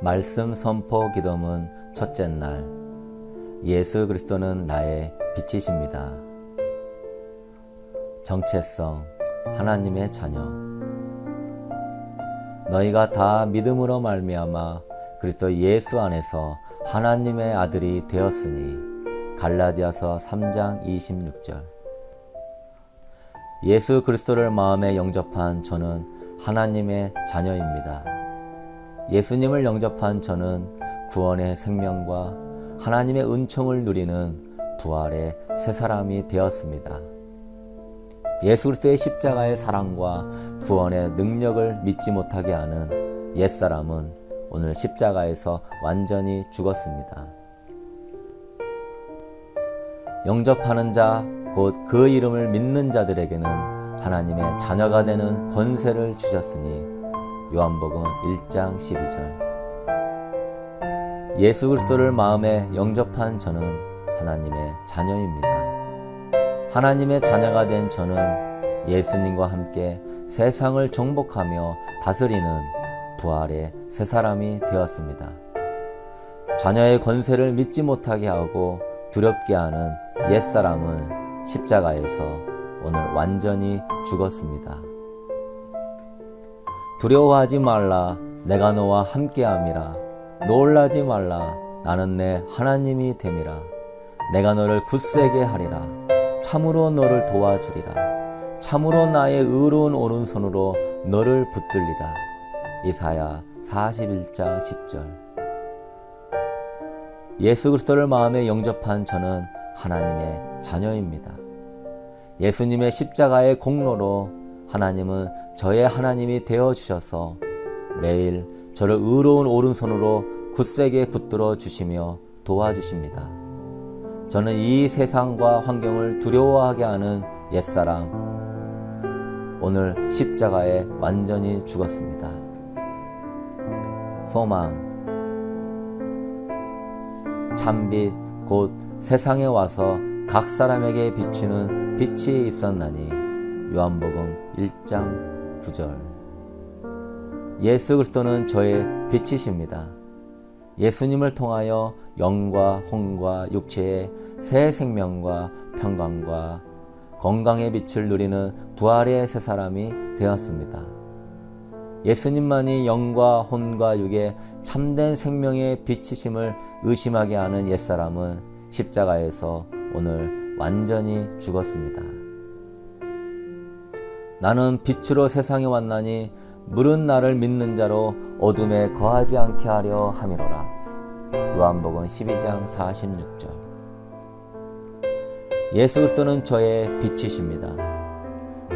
말씀 선포 기도문 첫째 날 예수 그리스도는 나의 빛이십니다. 정체성 하나님의 자녀 너희가 다 믿음으로 말미암아 그리스도 예수 안에서 하나님의 아들이 되었으니 갈라디아서 3장 26절 예수 그리스도를 마음에 영접한 저는 하나님의 자녀입니다. 예수님을 영접한 저는 구원의 생명과 하나님의 은총을 누리는 부활의 새 사람이 되었습니다. 예수 그리스도의 십자가의 사랑과 구원의 능력을 믿지 못하게 하는 옛사람은 오늘 십자가에서 완전히 죽었습니다. 영접하는 자, 곧 그 이름을 믿는 자들에게는 하나님의 자녀가 되는 권세를 주셨으니 요한복음 1장 12절 예수 그리스도를 마음에 영접한 저는 하나님의 자녀입니다. 하나님의 자녀가 된 저는 예수님과 함께 세상을 정복하며 다스리는 부활의 새 사람이 되었습니다. 자녀의 권세를 믿지 못하게 하고 두렵게 하는 옛사람은 십자가에서 오늘 완전히 죽었습니다. 두려워하지 말라. 내가 너와 함께함이라. 놀라지 말라. 나는 내 하나님이 됨이라. 내가 너를 굳세게 하리라. 참으로 너를 도와주리라. 참으로 나의 의로운 오른손으로 너를 붙들리라. 이사야 41장 10절. 예수 그리스도를 마음에 영접한 저는 하나님의 자녀입니다. 예수님의 십자가의 공로로 하나님은 저의 하나님이 되어 주셔서 매일 저를 의로운 오른손으로 굳세게 붙들어 주시며 도와주십니다. 저는 이 세상과 환경을 두려워하게 하는 옛사람, 오늘 십자가에 완전히 죽었습니다. 소망, 참빛 곧 세상에 와서 각 사람에게 비추는 빛이 있었나니 요한복음 1장 9절 예수 그리스도는 저의 빛이십니다. 예수님을 통하여 영과 혼과 육체의 새 생명과 평강과 건강의 빛을 누리는 부활의 새 사람이 되었습니다. 예수님만이 영과 혼과 육의 참된 생명의 빛이심을 의심하게 하는 옛사람은 십자가에서 오늘 완전히 죽었습니다. 나는 빛으로 세상에 왔나니 물은 나를 믿는 자로 어둠에 거하지 않게 하려 함이로라. 요한복음 12장 46절. 예수 그리스도는 저의 빛이십니다.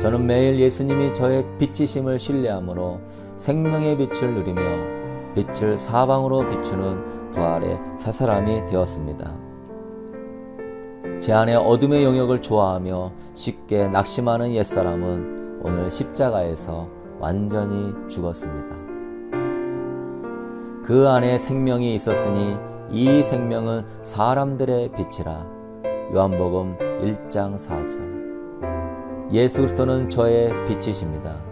저는 매일 예수님이 저의 빛이심을 신뢰함으로 생명의 빛을 누리며 빛을 사방으로 비추는 부활의 새 사람이 되었습니다. 제 안에 어둠의 영역을 좋아하며 쉽게 낙심하는 옛사람은 오늘 십자가에서 완전히 죽었습니다. 그 안에 생명이 있었으니 이 생명은 사람들의 빛이라. 요한복음 1장 4절. 예수 그리스도는 저의 빛이십니다.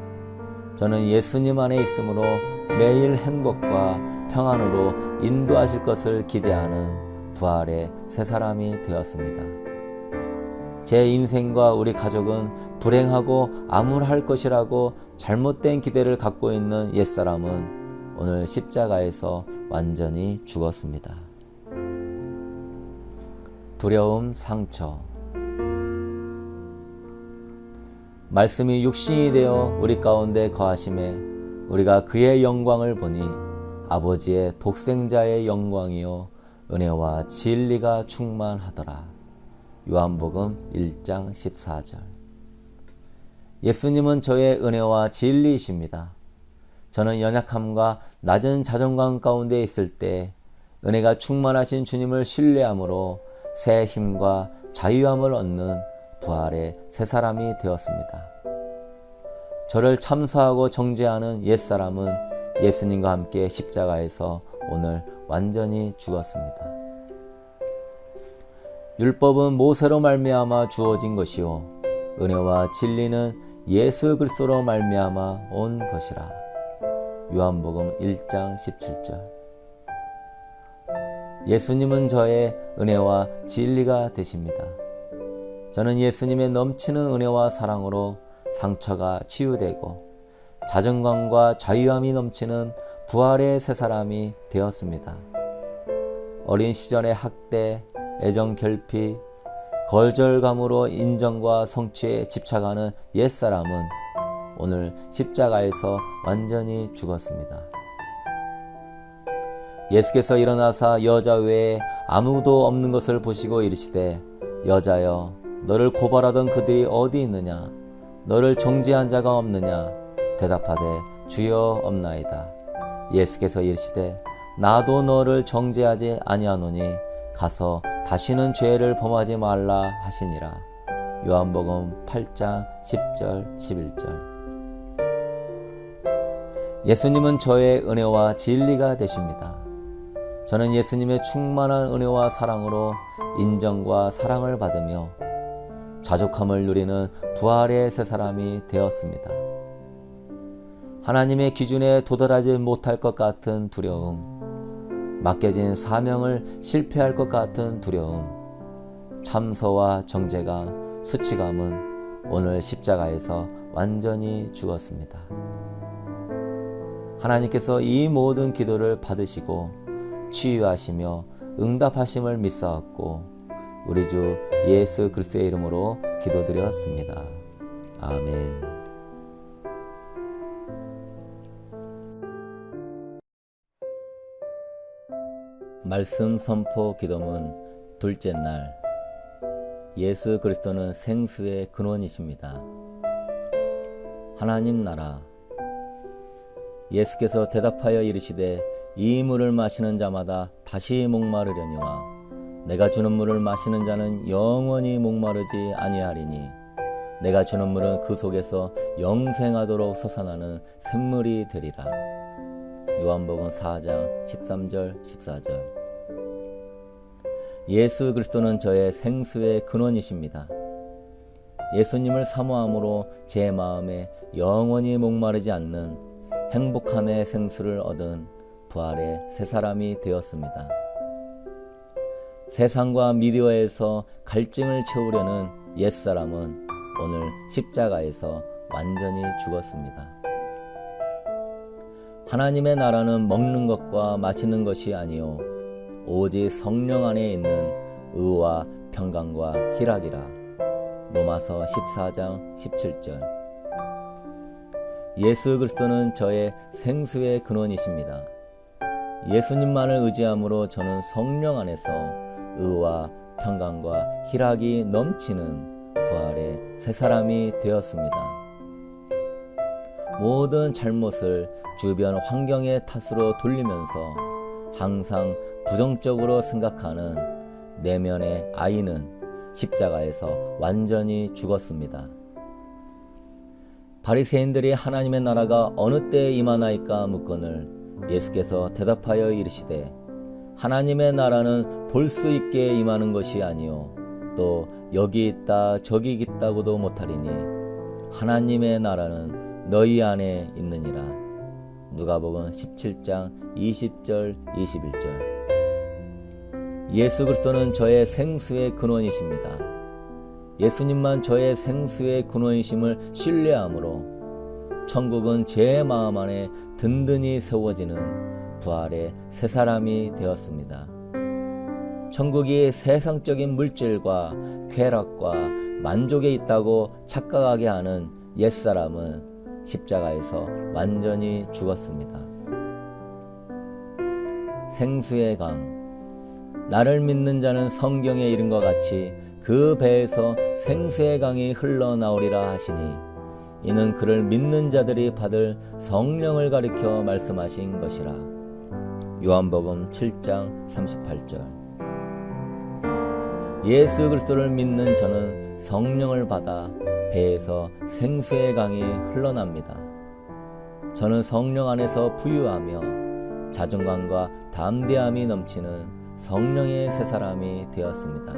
저는 예수님 안에 있으므로 매일 행복과 평안으로 인도하실 것을 기대하는 부활의 새 사람이 되었습니다. 제 인생과 우리 가족은 불행하고 암울할 것이라고 잘못된 기대를 갖고 있는 옛사람은 오늘 십자가에서 완전히 죽었습니다. 두려움, 상처, 말씀이 육신이 되어 우리 가운데 거하심에 우리가 그의 영광을 보니 아버지의 독생자의 영광이요 은혜와 진리가 충만하더라. 요한복음 1장 14절. 예수님은 저의 은혜와 진리이십니다. 저는 연약함과 낮은 자존감 가운데 있을 때 은혜가 충만하신 주님을 신뢰함으로 새 힘과 자유함을 얻는 부활의 새 사람이 되었습니다. 저를 참사하고 정죄하는 옛사람은 예수님과 함께 십자가에서 오늘 완전히 죽었습니다. 율법은 모세로 말미암아 주어진 것이요 은혜와 진리는 예수 그리스도로 말미암아 온 것이라. 요한복음 1장 17절. 예수님은 저의 은혜와 진리가 되십니다. 저는 예수님의 넘치는 은혜와 사랑으로 상처가 치유되고 자존감과 자유함이 넘치는 부활의 새 사람이 되었습니다. 어린 시절의 학대, 애정 결핍, 거절감으로 인정과 성취에 집착하는 옛사람은 오늘 십자가에서 완전히 죽었습니다. 예수께서 일어나사 여자 외에 아무도 없는 것을 보시고 이르시되 여자여 너를 고발하던 그들이 어디 있느냐? 너를 정죄한 자가 없느냐? 대답하되 주여 없나이다. 예수께서 이르시되 나도 너를 정죄하지 아니하노니 가서 다시는 죄를 범하지 말라 하시니라 요한복음 8장 10절 11절 예수님은 저의 은혜와 진리가 되십니다. 저는 예수님의 충만한 은혜와 사랑으로 인정과 사랑을 받으며 자족함을 누리는 부활의 새 사람이 되었습니다. 하나님의 기준에 도달하지 못할 것 같은 두려움, 맡겨진 사명을 실패할 것 같은 두려움, 참서와 정죄가 수치감은 오늘 십자가에서 완전히 죽었습니다. 하나님께서 이 모든 기도를 받으시고 치유하시며 응답하심을 믿사옵고 우리 주 예수 그리스도의 이름으로 기도드렸습니다. 아멘. 말씀 선포 기도문 둘째 날 예수 그리스도는 생수의 근원이십니다. 하나님 나라 예수께서 대답하여 이르시되 이 물을 마시는 자마다 다시 목마르려니와 내가 주는 물을 마시는 자는 영원히 목마르지 아니하리니 내가 주는 물은 그 속에서 영생하도록 솟아나는 샘물이 되리라. 요한복음 4장 13절 14절 예수 그리스도는 저의 생수의 근원이십니다. 예수님을 사모함으로 제 마음에 영원히 목마르지 않는 행복함의 생수를 얻은 부활의 새 사람이 되었습니다. 세상과 미디어에서 갈증을 채우려는 옛사람은 오늘 십자가에서 완전히 죽었습니다. 하나님의 나라는 먹는 것과 마시는 것이 아니요 오직 성령 안에 있는 의와 평강과 희락이라. 로마서 14장 17절. 예수 그리스도는 저의 생수의 근원이십니다. 예수님만을 의지함으로 저는 성령 안에서 의와 평강과 희락이 넘치는 부활의 새 사람이 되었습니다. 모든 잘못을 주변 환경의 탓으로 돌리면서 항상 부정적으로 생각하는 내면의 아이는 십자가에서 완전히 죽었습니다. 바리새인들이 하나님의 나라가 어느 때에 임하나이까 묻거늘 예수께서 대답하여 이르시되 하나님의 나라는 볼 수 있게 임하는 것이 아니요 또 여기 있다 저기 있다고도 못하리니 하나님의 나라는 너희 안에 있느니라 누가복음 17장 20절 21절 예수 그리스도는 저의 생수의 근원이십니다. 예수님만 저의 생수의 근원이심을 신뢰함으로 천국은 제 마음 안에 든든히 세워지는 부활의 새 사람이 되었습니다. 천국이 세상적인 물질과 쾌락과 만족에 있다고 착각하게 하는 옛사람은 십자가에서 완전히 죽었습니다. 생수의 강, 나를 믿는 자는 성경에 이른 것 같이 그 배에서 생수의 강이 흘러나오리라 하시니 이는 그를 믿는 자들이 받을 성령을 가리켜 말씀하신 것이라. 요한복음 7장 38절. 예수 그리스도를 믿는 저는 성령을 받아 배에서 생수의 강이 흘러납니다. 저는 성령 안에서 부유하며 자존감과 담대함이 넘치는 성령의 새 사람이 되었습니다.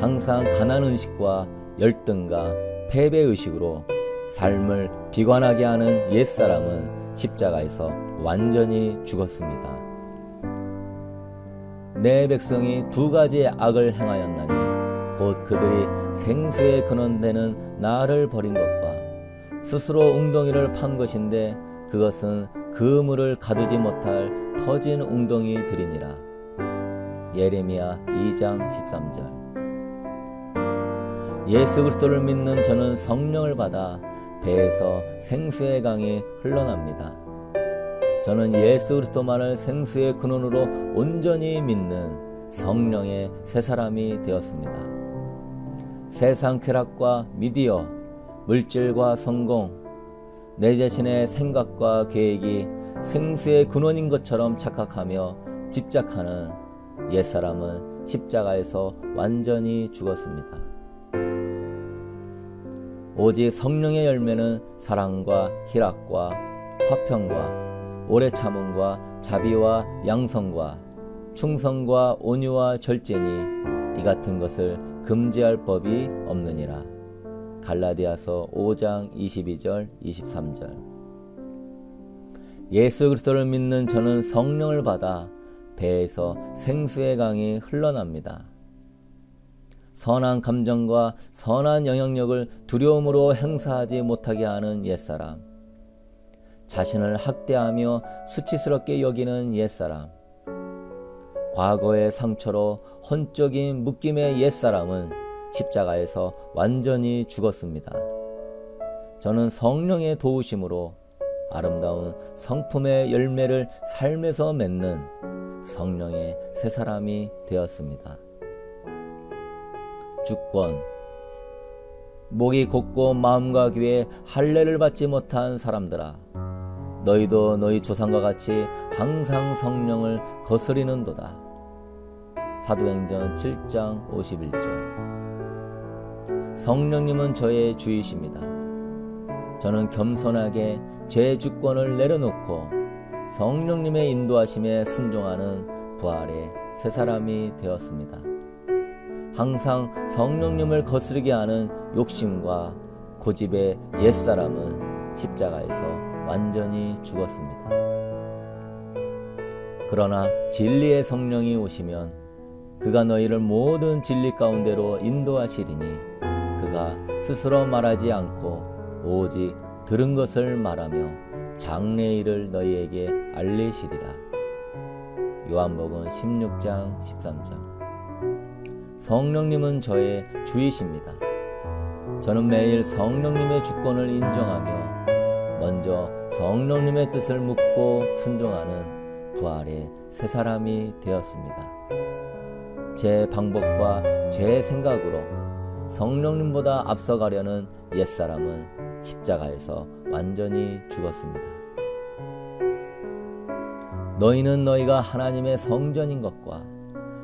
항상 가난 의식과 열등과 패배 의식으로 삶을 비관하게 하는 옛 사람은 십자가에서 완전히 죽었습니다. 내 백성이 두 가지 악을 행하였나니 곧 그들이 생수의 근원되는 나를 버린 것과 스스로 웅덩이를 판 것인데 그것은 그 물을 가두지 못할 터진 웅덩이들이니라. 예레미야 2장 13절 예수 그리스도를 믿는 저는 성령을 받아 배에서 생수의 강이 흘러납니다. 저는 예수 그리스도만을 생수의 근원으로 온전히 믿는 성령의 새 사람이 되었습니다. 세상 쾌락과 미디어, 물질과 성공, 내 자신의 생각과 계획이 생수의 근원인 것처럼 착각하며 집착하는 옛사람은 십자가에서 완전히 죽었습니다. 오직 성령의 열매는 사랑과 희락과 화평과 오래 참음과 자비와 양성과 충성과 온유와 절제니 이 같은 것을 금지할 법이 없느니라. 갈라디아서 5장 22절 23절 예수 그리스도를 믿는 저는 성령을 받아 배에서 생수의 강이 흘러납니다. 선한 감정과 선한 영향력을 두려움으로 행사하지 못하게 하는 옛사람. 자신을 학대하며 수치스럽게 여기는 옛사람. 과거의 상처로 혼적인 묶임의 옛사람은 십자가에서 완전히 죽었습니다. 저는 성령의 도우심으로 아름다운 성품의 열매를 삶에서 맺는 성령의 새 사람이 되었습니다. 주권 목이 곧고 마음과 귀에 할례를 받지 못한 사람들아 너희도 너희 조상과 같이 항상 성령을 거스리는도다. 사도행전 7장 51절 성령님은 저의 주이십니다. 저는 겸손하게 제 주권을 내려놓고 성령님의 인도하심에 순종하는 부활의 새 사람이 되었습니다. 항상 성령님을 거스르게 하는 욕심과 고집의 옛사람은 십자가에서 완전히 죽었습니다. 그러나 진리의 성령이 오시면 그가 너희를 모든 진리 가운데로 인도하시리니 그가 스스로 말하지 않고 오직 들은 것을 말하며 장래일을 너희에게 알리시리라. 요한복음 16장 13절 성령님은 저의 주이십니다. 저는 매일 성령님의 주권을 인정하며 먼저 성령님의 뜻을 묻고 순종하는 부활의 새 사람이 되었습니다. 제 방법과 제 생각으로 성령님보다 앞서가려는 옛사람은 십자가에서 완전히 죽었습니다. 너희는 너희가 하나님의 성전인 것과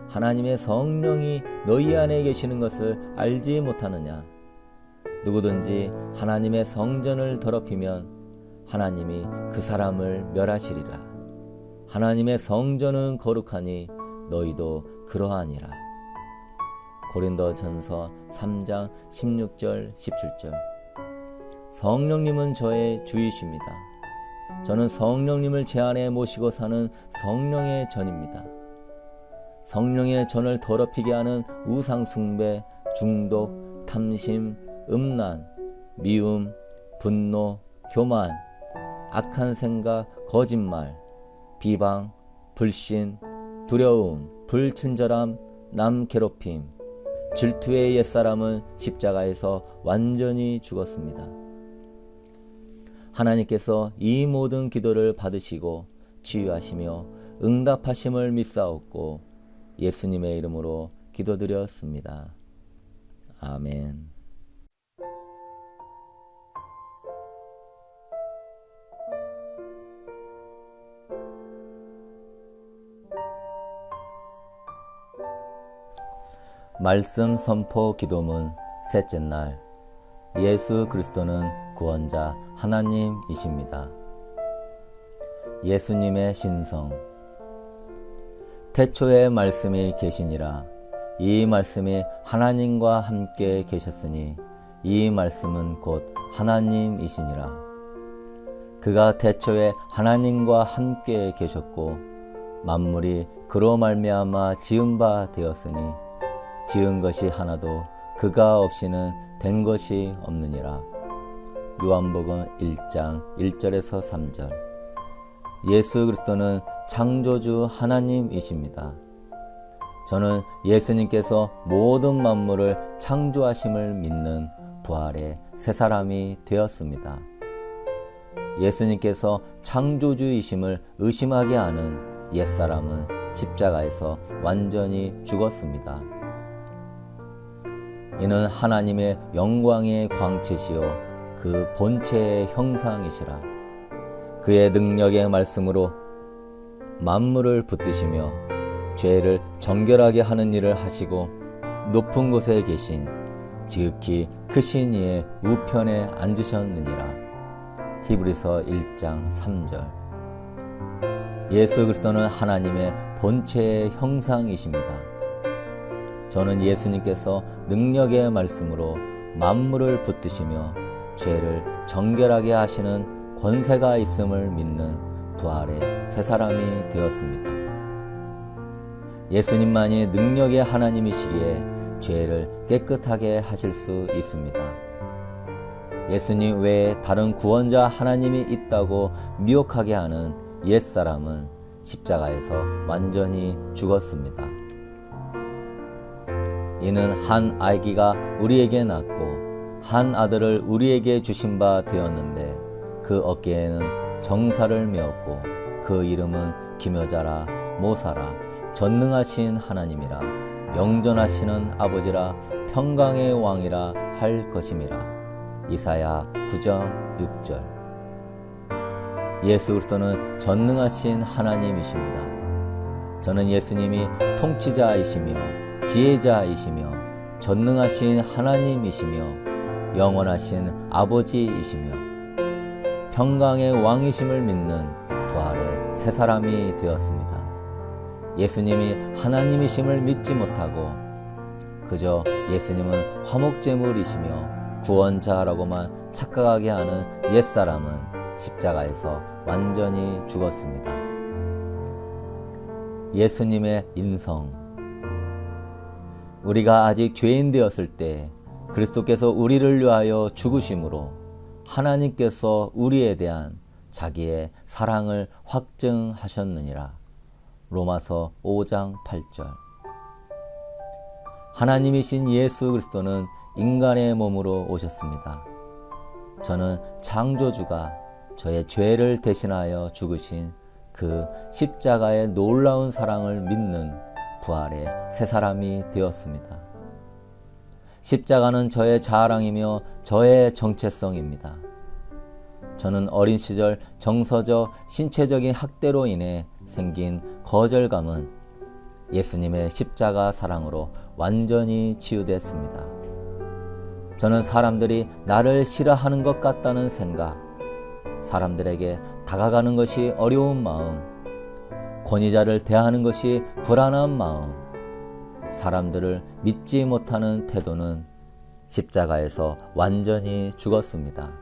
하나님의 성령이 너희 안에 계시는 것을 알지 못하느냐? 누구든지 하나님의 성전을 더럽히면 하나님이 그 사람을 멸하시리라. 하나님의 성전은 거룩하니 너희도 그러하니라. 고린도 전서 3장 16절 17절 성령님은 저의 주이십니다. 저는 성령님을 제 안에 모시고 사는 성령의 전입니다. 성령의 전을 더럽히게 하는 우상숭배, 중독, 탐심, 음란, 미움, 분노, 교만, 악한 생각, 거짓말, 비방, 불신, 두려움, 불친절함, 남 괴롭힘, 질투의 옛사람은 십자가에서 완전히 죽었습니다. 하나님께서 이 모든 기도를 받으시고 치유하시며 응답하심을 믿사옵고 예수님의 이름으로 기도드렸습니다. 아멘. 말씀 선포 기도문 셋째 날 예수 그리스도는 구원자 하나님이십니다. 예수님의 신성. 태초에 말씀이 계시니라. 이 말씀이 하나님과 함께 계셨으니 이 말씀은 곧 하나님이시니라. 그가 태초에 하나님과 함께 계셨고 만물이 그로 말미암아 지은 바 되었으니 지은 것이 하나도 그가 없이는 된 것이 없느니라. 요한복음 1장 1절에서 3절. 예수 그리스도는 창조주 하나님이십니다. 저는 예수님께서 모든 만물을 창조하심을 믿는 부활의 새 사람이 되었습니다. 예수님께서 창조주이심을 의심하게 하는 옛사람은 십자가에서 완전히 죽었습니다. 이는 하나님의 영광의 광채시요 그 본체의 형상이시라. 그의 능력의 말씀으로 만물을 붙드시며 죄를 정결하게 하는 일을 하시고 높은 곳에 계신 지극히 크신 이의 우편에 앉으셨느니라. 히브리서 1장 3절. 예수 그리스도는 하나님의 본체의 형상이십니다. 저는 예수님께서 능력의 말씀으로 만물을 붙드시며 죄를 정결하게 하시는 권세가 있음을 믿는 부활의 새 사람이 되었습니다. 예수님만이 능력의 하나님이시기에 죄를 깨끗하게 하실 수 있습니다. 예수님 외에 다른 구원자 하나님이 있다고 미혹하게 하는 옛사람은 십자가에서 완전히 죽었습니다. 이는 한 아기가 우리에게 낳고 한 아들을 우리에게 주신 바 되었는데 그 어깨에는 정사를 메었고 그 이름은 기묘자라 모사라 전능하신 하나님이라 영전하시는 아버지라 평강의 왕이라 할 것임이라 이사야 9장 6절 예수 그리스도는 전능하신 하나님이십니다. 저는 예수님이 통치자이시며 지혜자이시며 전능하신 하나님이시며 영원하신 아버지이시며 평강의 왕이심을 믿는 부활의 새 사람이 되었습니다. 예수님이 하나님이심을 믿지 못하고 그저 예수님은 화목제물이시며 구원자라고만 착각하게 하는 옛사람은 십자가에서 완전히 죽었습니다. 예수님의 인성 우리가 아직 죄인 되었을 때 그리스도께서 우리를 위하여 죽으심으로 하나님께서 우리에 대한 자기의 사랑을 확증하셨느니라. 로마서 5장 8절. 하나님이신 예수 그리스도는 인간의 몸으로 오셨습니다. 저는 창조주가 저의 죄를 대신하여 죽으신 그 십자가의 놀라운 사랑을 믿는 부활의 새 사람이 되었습니다. 십자가는 저의 자랑이며 저의 정체성입니다. 저는 어린 시절 정서적, 신체적인 학대로 인해 생긴 거절감은 예수님의 십자가 사랑으로 완전히 치유됐습니다. 저는 사람들이 나를 싫어하는 것 같다는 생각, 사람들에게 다가가는 것이 어려운 마음, 권위자를 대하는 것이 불안한 마음, 사람들을 믿지 못하는 태도는 십자가에서 완전히 죽었습니다.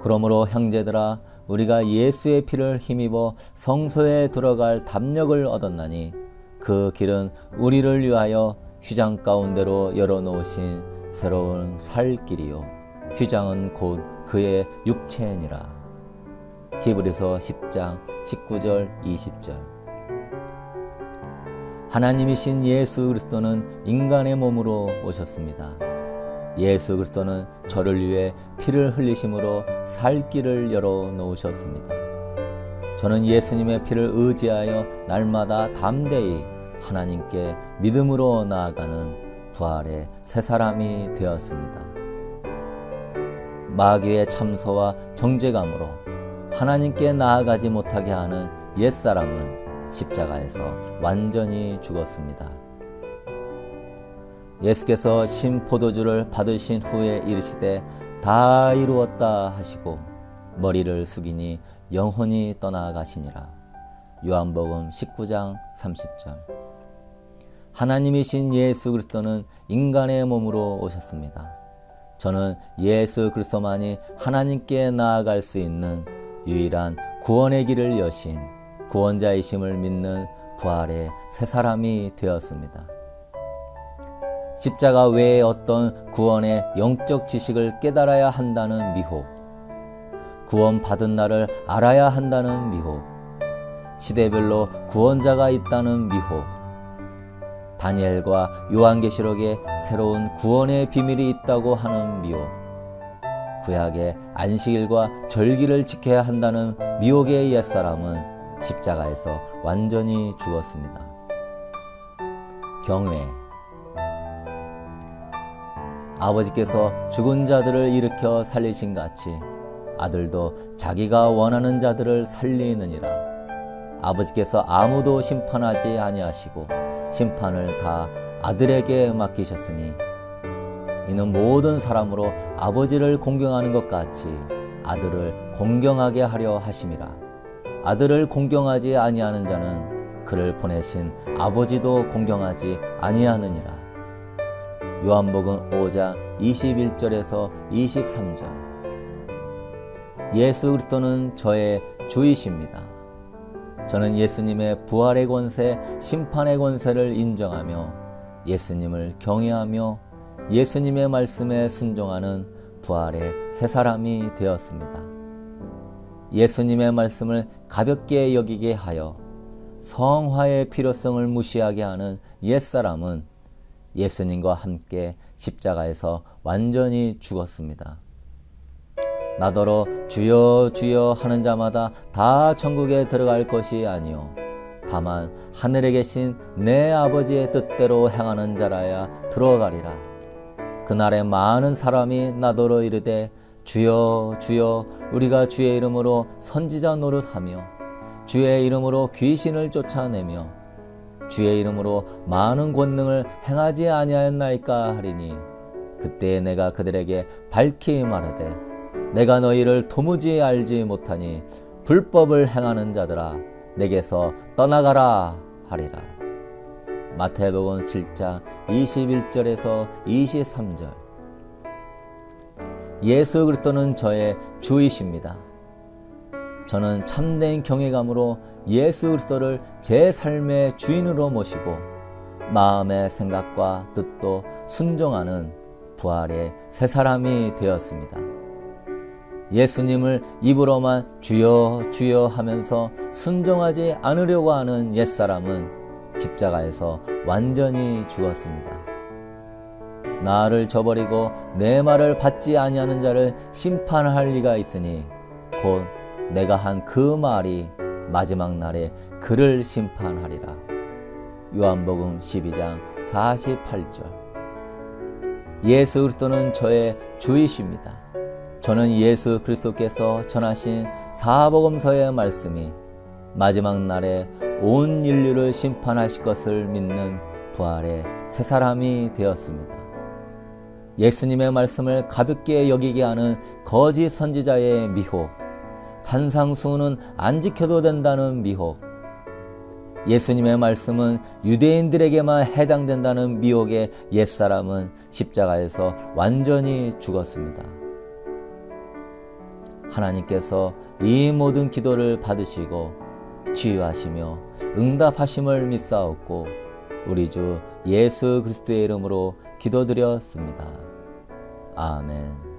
그러므로 형제들아 우리가 예수의 피를 힘입어 성소에 들어갈 담력을 얻었나니 그 길은 우리를 위하여 휘장 가운데로 열어놓으신 새로운 살 길이요. 휘장은 곧 그의 육체니라 히브리서 10장 19절 20절 하나님이신 예수 그리스도는 인간의 몸으로 오셨습니다. 예수 그리스도는 저를 위해 피를 흘리심으로 살 길을 열어 놓으셨습니다. 저는 예수님의 피를 의지하여 날마다 담대히 하나님께 믿음으로 나아가는 부활의 새 사람이 되었습니다. 마귀의 참소와 정죄감으로 하나님께 나아가지 못하게 하는 옛사람은 십자가에서 완전히 죽었습니다. 예수께서 신포도주를 받으신 후에 이르시되 다 이루었다 하시고 머리를 숙이니 영혼이 떠나가시니라. 요한복음 19장 30절. 하나님이신 예수 그리스도는 인간의 몸으로 오셨습니다. 저는 예수 그리스도만이 하나님께 나아갈 수 있는 유일한 구원의 길을 여신 구원자이심을 믿는 부활의 새 사람이 되었습니다. 십자가 외에 어떤 구원의 영적 지식을 깨달아야 한다는 미혹, 구원 받은 나를 알아야 한다는 미혹, 시대별로 구원자가 있다는 미혹, 다니엘과 요한계시록에 새로운 구원의 비밀이 있다고 하는 미혹, 구약의 안식일과 절기를 지켜야 한다는 미혹의 옛사람은 십자가에서 완전히 죽었습니다. 경외 아버지께서 죽은 자들을 일으켜 살리신 같이 아들도 자기가 원하는 자들을 살리느니라. 아버지께서 아무도 심판하지 아니하시고 심판을 다 아들에게 맡기셨으니 이는 모든 사람으로 아버지를 공경하는 것 같이 아들을 공경하게 하려 하심이라. 아들을 공경하지 아니하는 자는 그를 보내신 아버지도 공경하지 아니하느니라. 요한복음 5장 21절에서 23절. 예수 그리스도는 저의 주이십니다. 저는 예수님의 부활의 권세, 심판의 권세를 인정하며 예수님을 경외하며 예수님의 말씀에 순종하는 부활의 새 사람이 되었습니다. 예수님의 말씀을 가볍게 여기게 하여 성화의 필요성을 무시하게 하는 옛사람은 예수님과 함께 십자가에서 완전히 죽었습니다. 나더러 주여 주여 하는 자마다 다 천국에 들어갈 것이 아니요 다만 하늘에 계신 내 아버지의 뜻대로 행하는 자라야 들어가리라. 그날에 많은 사람이 나더러 이르되 주여 주여 우리가 주의 이름으로 선지자 노릇하며 주의 이름으로 귀신을 쫓아내며 주의 이름으로 많은 권능을 행하지 아니하였나이까 하리니 그때 내가 그들에게 밝히 말하되 내가 너희를 도무지 알지 못하니 불법을 행하는 자들아 내게서 떠나가라 하리라 마태복음 7장 21절에서 23절 예수 그리스도는 저의 주이십니다. 저는 참된 경외감으로 예수 그리스도를 제 삶의 주인으로 모시고 마음의 생각과 뜻도 순종하는 부활의 새 사람이 되었습니다. 예수님을 입으로만 주여 주여 하면서 순종하지 않으려고 하는 옛사람은 십자가에서 완전히 죽었습니다. 나를 저버리고 내 말을 받지 아니하는 자를 심판할 리가 있으니 곧 내가 한 그 말이 마지막 날에 그를 심판하리라. 요한복음 12장 48절. 예수 그리스도는 저의 주이십니다. 저는 예수 그리스도께서 전하신 사복음서의 말씀이 마지막 날에 온 인류를 심판하실 것을 믿는 부활의 새 사람이 되었습니다. 예수님의 말씀을 가볍게 여기게 하는 거짓 선지자의 미혹, 산상수는 안 지켜도 된다는 미혹, 예수님의 말씀은 유대인들에게만 해당된다는 미혹의 옛사람은 십자가에서 완전히 죽었습니다. 하나님께서 이 모든 기도를 받으시고 치유하시며 응답하심을 믿사옵고 우리 주 예수 그리스도의 이름으로 기도드렸습니다. 아멘.